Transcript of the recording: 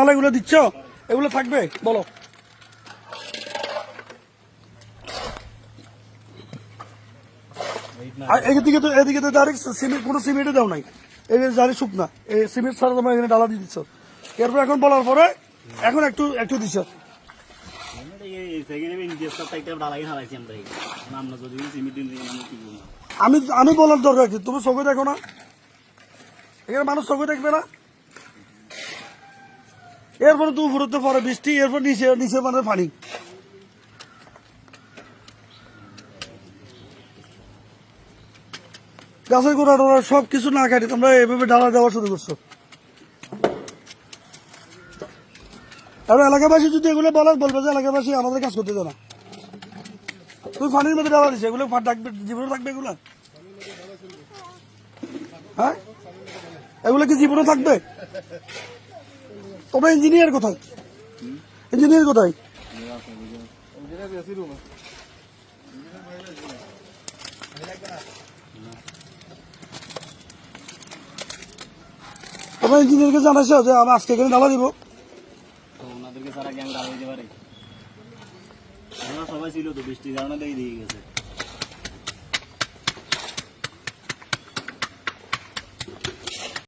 তাহলে এগুলো দিচ্ছ? এগুলো থাকবে? বলো। এদিকে তো এদিকে তো সিমেন্ট কোনো সিমেন্টও দাও নাই। জারি শুকনা এই সিমেন্ট এখানে ডালা দিয়ে দিচ্ছ। এরপর এখন বলার পরে এখন একটু একটু দিচ্ছ। আমি আমি বলার দরকার কি? তুমি চোখে দেখো না। এখানে মানুষ চোখে দেখবে না। এরপরে তো উপরে তো পরে বৃষ্টি, এরপর নিচে নিচে মানে পানি। গাছের গোড়া টোড়া সব কিছু না কাটি তোমরা এভাবে ডালা দেওয়া শুরু করছ। আর এলাকাবাসী যদি এগুলো বলার, বলবে যে এলাকাবাসী আমাদের কাজ করতে না। তুই পানির মধ্যে ডালা দিচ্ছে এগুলো জীবনে থাকবে এগুলো? হ্যাঁ? এগুলো কি জীবনে থাকবে? তোমরা ইঞ্জিনিয়ার কোথায়? ইঞ্জিনিয়ার কোথায়? তোমরা ইঞ্জিনিয়ারকে জানাইছো যে আমি আজকে এখানে ডালা দিব। ওনাদেরকে সারা গ্যাং ডাল হইতে পারে। সবাই ছিল তো, বৃষ্টির কারণে দিয়ে দিয়ে গেছে।